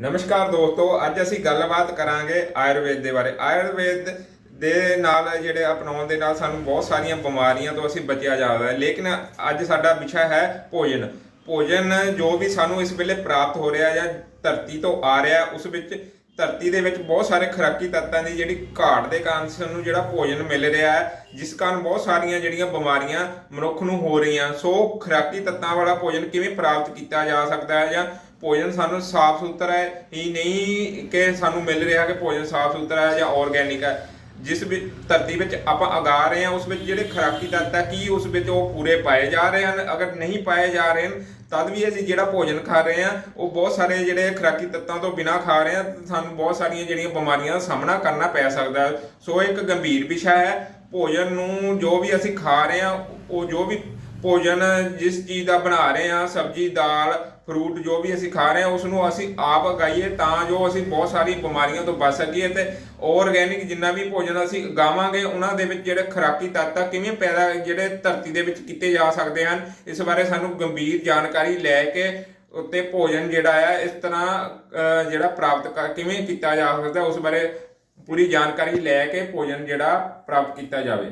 ਨਮਸਕਾਰ ਦੋਸਤੋ, ਅੱਜ ਅਸੀਂ ਗੱਲਬਾਤ ਕਰਾਂਗੇ ਆਯੁਰਵੇਦ ਦੇ ਬਾਰੇ। ਆਯੁਰਵੇਦ ਦੇ ਨਾਲ ਜਿਹੜੇ ਅਪਣਾਉਣ ਦੇ ਨਾਲ ਸਾਨੂੰ ਬਹੁਤ ਸਾਰੀਆਂ ਬਿਮਾਰੀਆਂ ਤੋਂ ਅਸੀਂ ਬਚਿਆ ਜਾਂਦਾ ਹੈ। ਲੇਕਿਨ ਅੱਜ ਸਾਡਾ ਵਿਸ਼ਾ ਹੈ ਭੋਜਨ। ਭੋਜਨ ਜੋ ਵੀ ਸਾਨੂੰ ਇਸ ਵੇਲੇ ਪ੍ਰਾਪਤ ਹੋ ਰਿਹਾ ਜਾਂ ਧਰਤੀ ਤੋਂ ਆ ਰਿਹਾ, ਉਸ ਵਿੱਚ ਧਰਤੀ ਦੇ ਵਿੱਚ ਬਹੁਤ ਸਾਰੇ ਖੁਰਾਕੀ ਤੱਤਾਂ ਦੀ ਜਿਹੜੀ ਘਾਟ ਦੇ ਕਾਰਨ ਸਾਨੂੰ ਜਿਹੜਾ ਭੋਜਨ ਮਿਲ ਰਿਹਾ ਹੈ, ਜਿਸ ਕਾਰਨ ਬਹੁਤ ਸਾਰੀਆਂ ਜਿਹੜੀਆਂ ਬਿਮਾਰੀਆਂ ਮਨੁੱਖ ਨੂੰ ਹੋ ਰਹੀਆਂ। ਸੋ ਖੁਰਾਕੀ ਤੱਤਾਂ ਵਾਲਾ ਭੋਜਨ ਕਿਵੇਂ ਪ੍ਰਾਪਤ ਕੀਤਾ ਜਾ ਸਕਦਾ ਹੈ ਜਾਂ ਭੋਜਨ ਸਾਨੂੰ ਸਾਫ਼ ਸੁਥਰਾ ਹੈ, ਹੀ ਨਹੀਂ ਕਿ ਸਾਨੂੰ ਮਿਲ ਰਿਹਾ ਕਿ ਭੋਜਨ ਸਾਫ਼ ਸੁਥਰਾ ਹੈ ਜਾਂ ਆਰਗੈਨਿਕ ਹੈ। ਜਿਸ ਵਿੱਚ, ਧਰਤੀ ਵਿੱਚ ਆਪਾਂ ਉਗਾ ਰਹੇ ਹਾਂ, ਉਸ ਵਿੱਚ ਜਿਹੜੇ ਖੁਰਾਕੀ ਤੱਤ ਹੈ, ਕੀ ਉਸ ਵਿੱਚ ਉਹ ਪੂਰੇ ਪਾਏ ਜਾ ਰਹੇ ਹਨ? ਅਗਰ ਨਹੀਂ ਪਾਏ ਜਾ ਰਹੇ ਹਨ, ਤਦ ਵੀ ਅਸੀਂ ਜਿਹੜਾ ਭੋਜਨ ਖਾ ਰਹੇ ਹਾਂ, ਉਹ ਬਹੁਤ ਸਾਰੇ ਜਿਹੜੇ ਖੁਰਾਕੀ ਤੱਤਾਂ ਤੋਂ ਬਿਨਾਂ ਖਾ ਰਹੇ ਹਾਂ, ਸਾਨੂੰ ਬਹੁਤ ਸਾਰੀਆਂ ਜਿਹੜੀਆਂ ਬਿਮਾਰੀਆਂ ਦਾ ਸਾਹਮਣਾ ਕਰਨਾ ਪੈ ਸਕਦਾ ਹੈ। ਸੋ ਇੱਕ ਗੰਭੀਰ ਵਿਸ਼ਾ ਹੈ। ਭੋਜਨ ਨੂੰ ਜੋ ਵੀ ਅਸੀਂ ਖਾ ਰਹੇ ਹਾਂ, ਉਹ ਜੋ ਵੀ ਭੋਜਨ ਜਿਸ ਚੀਜ਼ ਦਾ ਬਣਾ ਰਹੇ ਹਾਂ, ਸਬਜ਼ੀ, ਦਾਲ ਫਰੂਟ ਜੋ ਵੀ ਅਸੀਂ ਖਾ ਰਹੇ ਹਾਂ ਉਸ ਨੂੰ ਅਸੀਂ ਆਪ ਉਗਾਈਏ ਤਾਂ ਜੋ ਅਸੀਂ ਬਹੁਤ ਸਾਰੀ ਬਿਮਾਰੀਆਂ ਤੋਂ ਬਚ ਸਕੀਏ ਤੇ ਆਰਗੈਨਿਕ ਜਿੰਨਾ ਵੀ ਭੋਜਨ ਅਸੀਂ ਉਗਾਵਾਂਗੇ, ਉਹਨਾਂ ਦੇ ਵਿੱਚ ਜਿਹੜੇ ਖੁਰਾਕੀ ਤੱਤ ਆ ਕਿਵੇਂ ਪੈਦਾ ਜਿਹੜੇ ਧਰਤੀ ਦੇ ਵਿੱਚ ਕੀਤੇ ਜਾ ਸਕਦੇ ਹਨ, ਇਸ ਬਾਰੇ ਸਾਨੂੰ ਗੰਭੀਰ ਜਾਣਕਾਰੀ ਲੈ ਕੇ ਉੱਤੇ ਭੋਜਨ ਜਿਹੜਾ ਆ, ਇਸ ਤਰ੍ਹਾਂ ਜਿਹੜਾ ਪ੍ਰਾਪਤ ਕਿਵੇਂ ਕੀਤਾ ਜਾ ਸਕਦਾ, ਉਸ ਬਾਰੇ ਪੂਰੀ ਜਾਣਕਾਰੀ ਲੈ ਕੇ ਭੋਜਨ ਜਿਹੜਾ ਪ੍ਰਾਪਤ ਕੀਤਾ ਜਾਵੇ।